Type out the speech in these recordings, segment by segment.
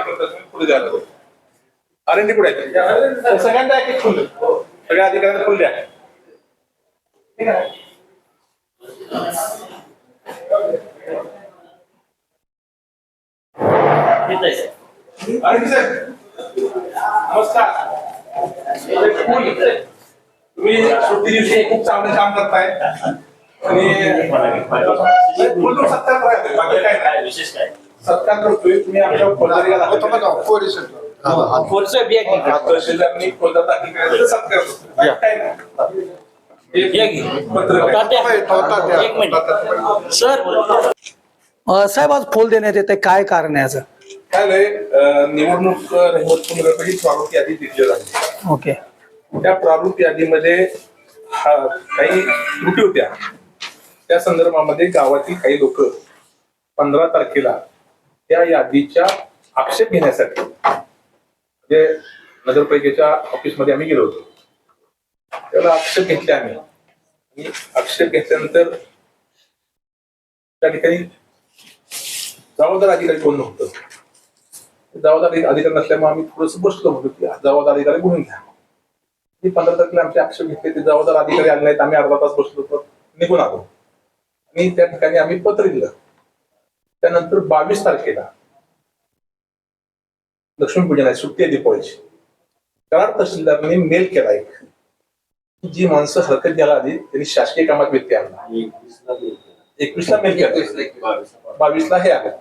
करतात तुम्ही पुढे सगळ्यांना एक एक फुल सगळ्या अधिकाऱ्यांना फुल द्या. ठीक आहे. आरएनडी साहेब. नमस्कार. फुल तुम्ही सुट्टी दिवशी खूप चांगलं काम करताय. आणि फुल सत्कार करायचं बाकी काय नाही. विशेष काय? सत्कार करतोय. तुम्ही आमच्या फौजदारीला दाखल पुढचं बिया घे. तहसीलदारांनी फौजदार दाखल करायचं सत्कार करतो बाकी काय नाही बिया घे. पत्र तात्या, एक मिनिट. सर. अ, साहेब आज फोल देण्यात येते काय कारण आहे याचं? काय झालंय अं, निवडणूक रहिवत प्रारूप यादी दिली झाली ओके. त्या प्रारूप यादीमध्ये हा, काही त्रुटी होत्या. त्या संदर्भामध्ये गावातील काही लोक पंधरा तारखेला त्या यादीच्या आक्षेप घेण्यासाठी. म्हणजे नगरपालिकेच्या ऑफिसमध्ये आम्ही गेलो होतो. त्याला आक्षेप घेतले आम्ही. आणि आक्षेप घेतल्यानंतर त्या ठिकाणी जबाबदार अधिकारी कोण नव्हतं? जबाबदार अधिकारी नसल्यामुळे आम्ही थोडस बसलो होतो की जबाबदार अधिकारी बोलून घ्या. मी पंधरा तारखेला आमचे आक्षेप घेतले ते जबाबदार अधिकारी आले नाहीत आम्ही अर्धा तास बसलो होतो निघून आलो. आणि त्या ठिकाणी आम्ही पत्र दिलं त्यानंतर बावीस तारखेला लक्ष्मीपूजन आहे सुट्टी आहे दीपावलीची. कराड तहसीलदारांनी मेल केला एक जी माणसं हरकत द्यायला आली त्यांनी शासकीय कामात व्यत्यय आणला. एकवीसला मेल केला. बावीसला. हे आलं.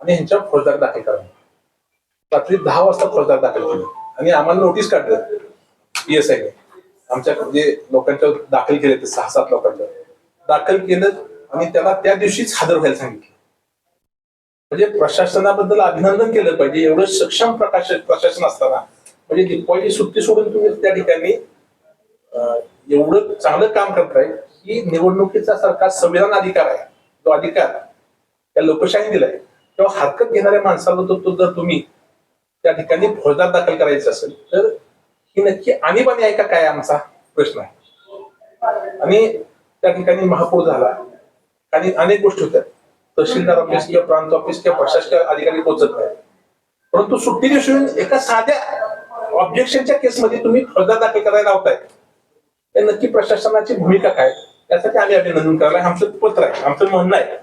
आणि ह्यांच्यावर फौजदार दाखल करा. रात्री दहा वाजता फौजदार दाखल केलं. आणि आम्हाला नोटीस काढलं पीएस आयने आमच्या जे लोकांच्या दाखल केले ते सहा सात लोकांच्या दाखल केलं आणि त्याला त्या दिवशीच हजर व्हायला सांगितलं. म्हणजे प्रशासनाबद्दल अभिनंदन केलं पाहिजे. एवढं सक्षम प्रकाश प्रशासन असताना. म्हणजे दीपावली सुट्टी सोडून तुम्ही त्या ठिकाणी एवढं चांगलं काम करताय की निवडणुकीचा सारखा संविधान अधिकार आहे. तो अधिकार त्या लोकशाही दिलाय. तेव्हा हरकत घेणाऱ्या माणसाला तो तो जर तुम्ही त्या ठिकाणी फौजदार दाखल करायचं असेल तर ही नक्की आणीबाणी आहे का? काय आमचा प्रश्न आहे. आणि त्या ठिकाणी महापौर झाला. आणि अनेक गोष्टी होत्या. तहसीलदार ऑफिस किंवा प्रांत ऑफिस किंवा प्रशासकीय अधिकारी पोहोचत नाही परंतु सुट्टी दिवशी एका साध्या ऑब्जेक्शनच्या केसमध्ये तुम्ही अर्जा दाखल करायला लावताय. ते नक्की प्रशासनाची भूमिका काय? त्यासाठी आम्ही अभिनंदन करायला आमचं पत्र आहे. आमचं म्हणणं आहे.